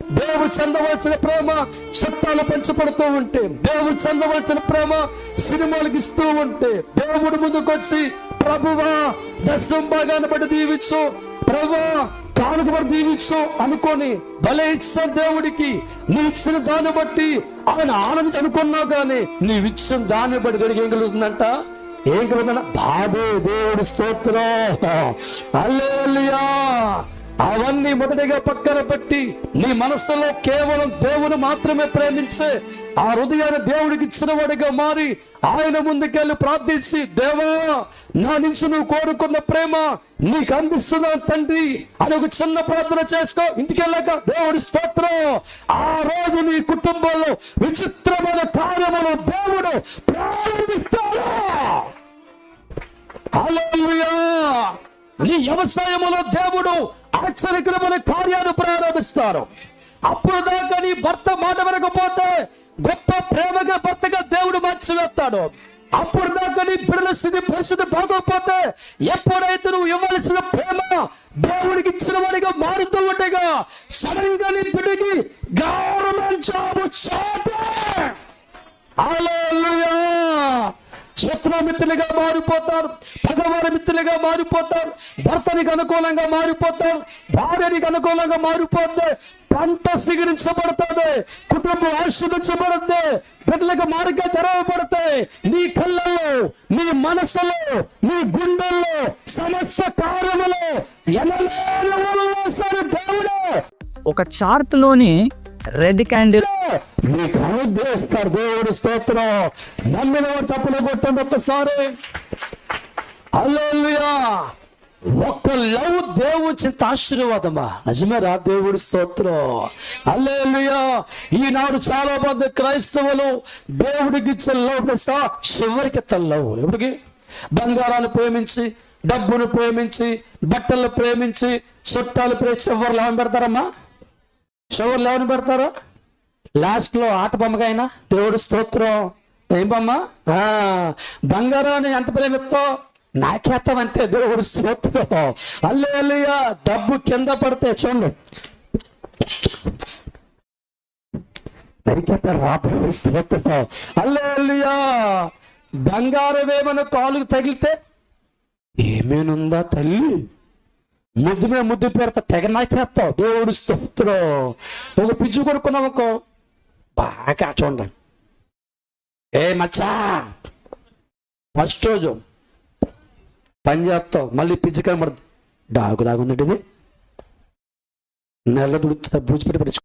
దేవుడు చెందవలసిన ప్రేమ చుట్టాలు పంచబడుతూ ఉంటే దేవుడు చెందవలసిన ప్రేమ సినిమాలకు ఇస్తూ ఉంటే దేవుడు ముందుకొచ్చి ప్రభువా దశం బాగా బట్టి దీవించు ప్రభువా కానుక బట్టి దీవించు అనుకొని భలే ఇచ్చిన దేవుడికి నీ ఇచ్చిన దాన్ని బట్టి ఆయన ఆనందించి అనుకున్నా కానీ నీవు ఇచ్చిన దాన్ని బట్టి దేవుడికి ఏం కలుగుతుందంట? ఏం కలుగుతుందంట? బాబే దేవుడి స్తోత్రం. అల్లెలియా అవన్నీ మొదటిగా పక్కన పెట్టి నీ మనస్సులో కేవలం దేవుని మాత్రమే ప్రేమించే ఆ హృదయాన్ని దేవుడికి ఇచ్చిన వాడిగా మారి ఆయన ముందుకెళ్ళి ప్రార్థించి దేవా నా నుంచి నువ్వు కోరుకున్న ప్రేమ నీకు అందిస్తున్నా తండ్రి అని ఒక చిన్న ప్రార్థన చేసుకో ఇంటికెళ్ళాక దేవుడి స్తోత్రం. ఆ రోజు నీ కుటుంబంలో విచిత్రమైన కార్యములు దేవుడు ప్రారంభిస్తాడు? నీ వ్యవసాయములో దేవుడు ఆశ్చర్యకరమైన కార్యాలు ప్రారంభిస్తారు. అప్పుడు దాకా నీ భర్త మాట వినకపోతే గొప్ప ప్రేమగా భర్తగా దేవుడు మార్చివేస్తాడు. అప్పుడు దాకా నీ బిడ్డల స్థితి పరిస్థితి బాగోకపోతే ఎప్పుడైతే నువ్వు ఇవ్వాల్సిన ప్రేమ దేవుడికి ఇచ్చిన వాడిగా మారుతూ ఉండగా సడన్గా నీ బిడ్డకి గవర్నమెంట్ జాబ్ చాటే. శత్రు మిత్రులుగా మారిపోతారు పగవారి మిత్రులుగా మారిపోతారు భర్తనికి అనుకూలంగా మారిపోతారు భార్యనికి అనుకూలంగా మారిపోతే పంట స్వీకరించబడుతుంది కుటుంబం ఆశీర్వించబడుతుంది బిడ్డలకు మార్గం తెరవబడతాయి నీ కళ్ళల్లో నీ మనసులో నీ గుండెల్లో సమస్త కార్యములో ఎనలేని ఒక చార్ట్లోని రెడ్ క్యాండిల్. నీకు అనుగ్రహిస్తారు దేవుడు స్తోత్రం. నమ్మిన తప్పులు కొట్టండి ఒక్కసారి. అల్లెలుయా ఒక్క లవ్ దేవు చింత ఆశీర్వాదమా? నిజమేరా దేవుడి స్తోత్రం. అల్లెలుయా ఈనాడు చాలా మంది క్రైస్తవులు దేవుడికి ఇచ్చే లవ్ తెలుసా చివరికి తల్లవు ఎప్పటికి బంగారాన్ని ప్రేమించి డబ్బును ప్రేమించి బట్టలు ప్రేమించి చుట్టాలు ప్రేమించి ఎవరు లాభం పెడతారమ్మా? చివర్లు ఎవరిని పెడతారు? లాస్ట్లో ఆట బొమ్మకైనా? దేవుడు స్తోత్రం. ఏం బొమ్మ? బంగారాన్ని ఎంత ప్రేమిస్తావు? నాకేతం అంతే దేవుడు స్తోత్రం. అల్లే అల్లయ్య డబ్బు కింద పడితే చూడండి. నరికేత రాత్రి స్తోత్రం. అల్లే అల్లయ్య బంగారం ఏమైనా కాలుకు తగిలితే? ఏమేనుందా తల్లి? ముద్దు మీద ముద్దు పేరుతో తెగ నాకేస్తావు దేవుడు స్తోత్రం. ఒక పిచ్చు కొనుక్కున్నావు అనుకో బాగా చూడండి. ఏ మచ్చా ఫస్ట్ రోజు పని చేస్తావు మళ్ళీ పిచ్చి కనబడుతుంది డాగు లాగుందండి ఇది. నెల దుడుతుంది బూచి పెట్టి